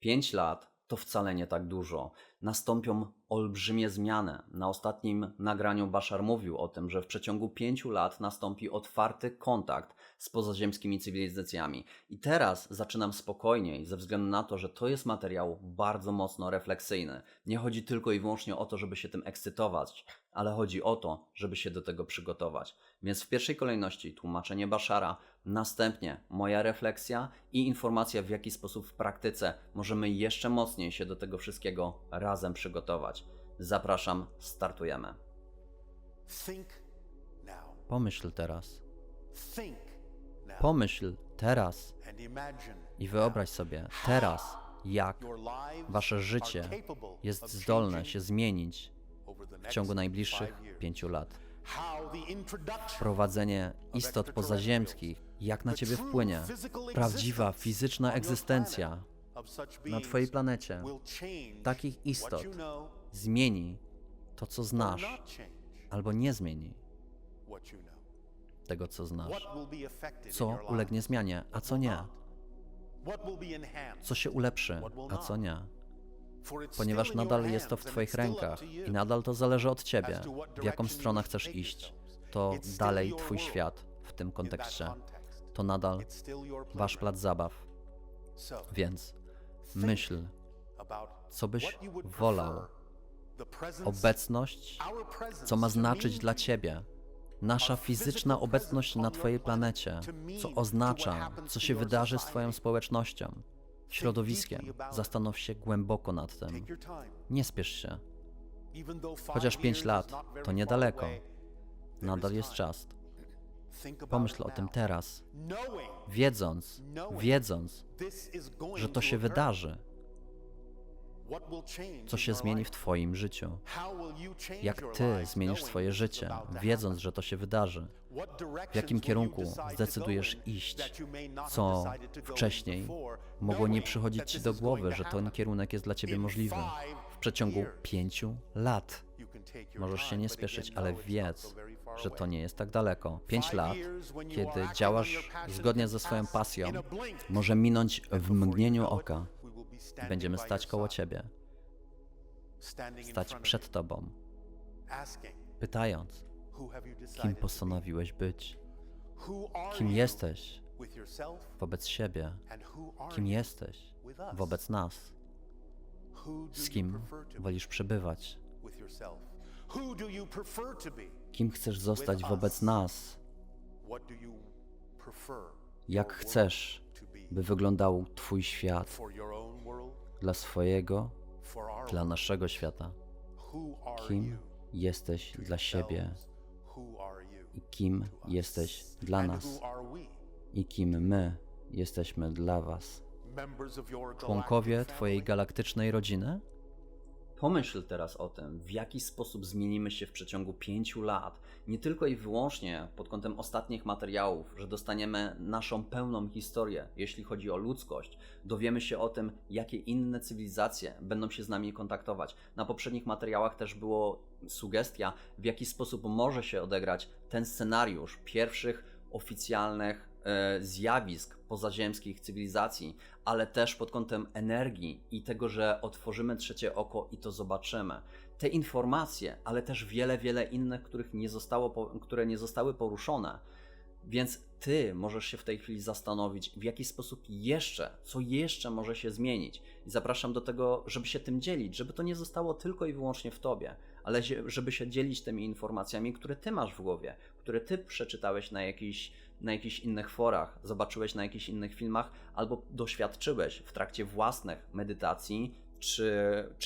5 lat to wcale nie tak dużo. Nastąpią olbrzymie zmiany. Na ostatnim nagraniu Bashar mówił o tym, że w przeciągu 5 lat nastąpi otwarty kontakt z pozaziemskimi cywilizacjami. I teraz zaczynam spokojniej, ze względu na to, że to jest materiał bardzo mocno refleksyjny. Nie chodzi tylko i wyłącznie o to, żeby się tym ekscytować, ale chodzi o to, żeby się do tego przygotować. Więc w pierwszej kolejności tłumaczenie Bashara, następnie moja refleksja i informacja, w jaki sposób w praktyce możemy jeszcze mocniej się do tego wszystkiego razem przygotować. Zapraszam, startujemy. Pomyśl teraz. Pomyśl teraz i wyobraź sobie teraz, jak wasze życie jest zdolne się zmienić w ciągu najbliższych pięciu lat. Wprowadzenie istot pozaziemskich, jak na ciebie wpłynie prawdziwa fizyczna egzystencja na twojej planecie takich istot zmieni to, co znasz, albo nie zmieni tego, co znasz. Co ulegnie zmianie, a co nie. Co się ulepszy, a co nie. Ponieważ nadal jest to w Twoich rękach i nadal to zależy od Ciebie, w jaką stronę chcesz iść. To dalej Twój świat w tym kontekście. To nadal Wasz plac zabaw. Więc myśl, co byś wolał. Obecność, co ma znaczyć dla. Ciebie. Nasza fizyczna obecność na Twojej planecie, co oznacza, co się wydarzy z Twoją społecznością, środowiskiem. Zastanów się głęboko nad tym. Nie spiesz się. Chociaż pięć years lat to niedaleko. Nadal jest czas. Pomyśl o tym teraz, wiedząc, wiedząc, że to się wydarzy, co się zmieni w? Twoim życiu. Jak Ty zmienisz swoje życie, wiedząc, że to się wydarzy. W jakim kierunku zdecydujesz iść, co wcześniej mogło nie przychodzić Ci do głowy, że ten kierunek jest dla Ciebie możliwy. W przeciągu pięciu lat. Możesz się nie spieszyć, again, ale wiedz, że to nie jest tak daleko. Pięć lat, kiedy działasz zgodnie ze swoją pasją, może minąć w mgnieniu oka. Będziemy stać koło Ciebie, stać przed Tobą, pytając, kim postanowiłeś być, kim jesteś wobec siebie, kim jesteś wobec nas, z kim wolisz przebywać, with yourself? Who do you prefer to be? Kim chcesz zostać wobec nas, jak chcesz, by wyglądał Twój świat dla swojego, dla naszego świata. Kim jesteś dla siebie? I kim jesteś dla nas? i kim my jesteśmy dla Was. Członkowie Twojej galaktycznej rodziny? Pomyśl teraz o tym, w jaki sposób zmienimy się w przeciągu pięciu lat. Nie tylko i wyłącznie pod kątem ostatnich materiałów, że dostaniemy naszą pełną historię, jeśli chodzi o ludzkość. Dowiemy się o tym, jakie inne cywilizacje będą się z nami kontaktować. Na poprzednich materiałach też było sugestia, w jaki sposób może się odegrać ten scenariusz pierwszych oficjalnych zjawisk pozaziemskich cywilizacji, ale też pod kątem energii i tego, że otworzymy trzecie oko i to zobaczymy. Te informacje, ale też wiele, wiele innych, których nie zostało, które nie zostały poruszone. Więc ty możesz się w tej chwili zastanowić, w jaki sposób jeszcze, co jeszcze może się zmienić. I zapraszam do tego, żeby się tym dzielić, żeby to nie zostało tylko i wyłącznie w tobie, ale żeby się dzielić tymi informacjami, które ty masz w głowie, które ty przeczytałeś na jakichś na jakichś innych forach, zobaczyłeś na jakichś innych filmach, albo doświadczyłeś w trakcie własnych medytacji czy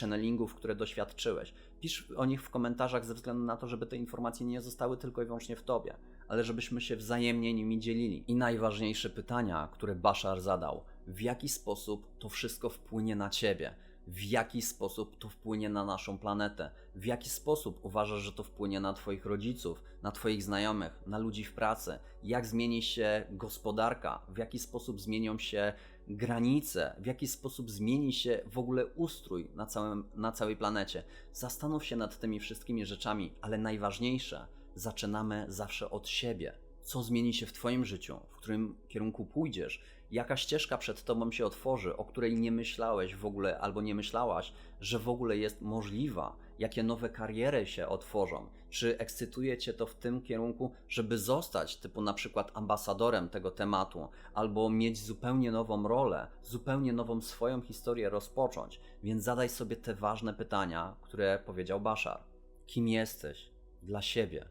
channelingów, które doświadczyłeś. Pisz o nich w komentarzach ze względu na to, żeby te informacje nie zostały tylko i wyłącznie w tobie, ale żebyśmy się wzajemnie nimi dzielili. I najważniejsze pytania, które Bashar zadał: w jaki sposób to wszystko wpłynie na ciebie? W jaki sposób to wpłynie na naszą planetę? W jaki sposób uważasz, że to wpłynie na Twoich rodziców, na Twoich znajomych, na ludzi w pracy? Jak zmieni się gospodarka? W jaki sposób zmienią się granice? W jaki sposób zmieni się w ogóle ustrój na, całym, na całej planecie? Zastanów się nad tymi wszystkimi rzeczami, ale najważniejsze, zaczynamy zawsze od siebie. Co zmieni się w Twoim życiu, w którym kierunku pójdziesz, jaka ścieżka przed tobą się otworzy, o której nie myślałeś w ogóle albo nie myślałaś, że w ogóle jest możliwa, jakie nowe kariery się otworzą. Czy ekscytuje cię to w tym kierunku, żeby zostać typu na przykład ambasadorem tego tematu, albo mieć zupełnie nową rolę, zupełnie nową swoją historię rozpocząć? Więc zadaj sobie te ważne pytania, które powiedział Bashar. Kim jesteś dla siebie?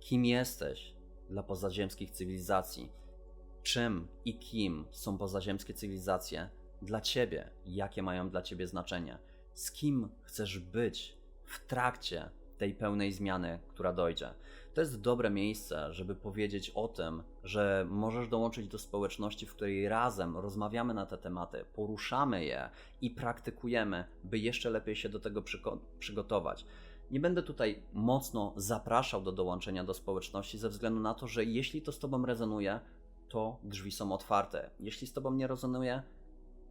Kim jesteś dla pozaziemskich cywilizacji? Czym i kim są pozaziemskie cywilizacje dla ciebie? Jakie mają dla ciebie znaczenie? Z kim chcesz być w trakcie tej pełnej zmiany, która dojdzie? To jest dobre miejsce, żeby powiedzieć o tym, że możesz dołączyć do społeczności, w której razem rozmawiamy na te tematy, poruszamy je i praktykujemy, by jeszcze lepiej się do tego przygotować. Nie będę tutaj mocno zapraszał do dołączenia do społeczności, ze względu na to, że jeśli to z Tobą rezonuje, to drzwi są otwarte. Jeśli z Tobą nie rezonuje,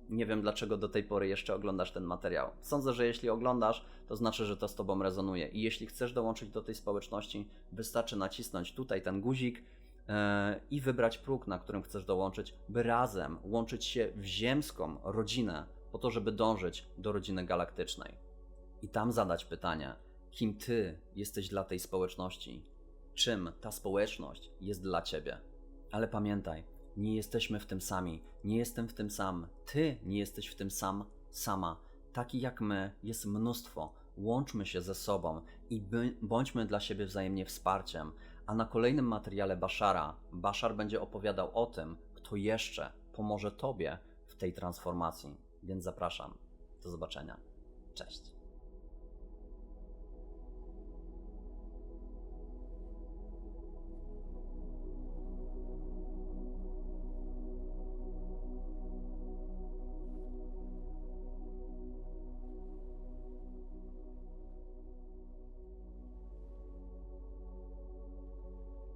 nie wiem dlaczego do tej pory jeszcze oglądasz ten materiał. Sądzę, że jeśli oglądasz, to znaczy, że to z Tobą rezonuje. I jeśli chcesz dołączyć do tej społeczności, wystarczy nacisnąć tutaj ten guzik e, i wybrać próg, na którym chcesz dołączyć, by razem łączyć się w ziemską rodzinę, po to, żeby dążyć do rodziny galaktycznej. I tam zadać pytanie, kim Ty jesteś dla tej społeczności, czym ta społeczność jest dla Ciebie. Ale pamiętaj, nie jesteśmy w tym sami, nie jestem w tym sam, ty nie jesteś w tym sam, sama. Taki jak my jest mnóstwo. Łączmy się ze sobą i bądźmy dla siebie wzajemnie wsparciem. A na kolejnym materiale Bashara, Bashar będzie opowiadał o tym, kto jeszcze pomoże Tobie w tej transformacji. Więc zapraszam. Do zobaczenia. Cześć.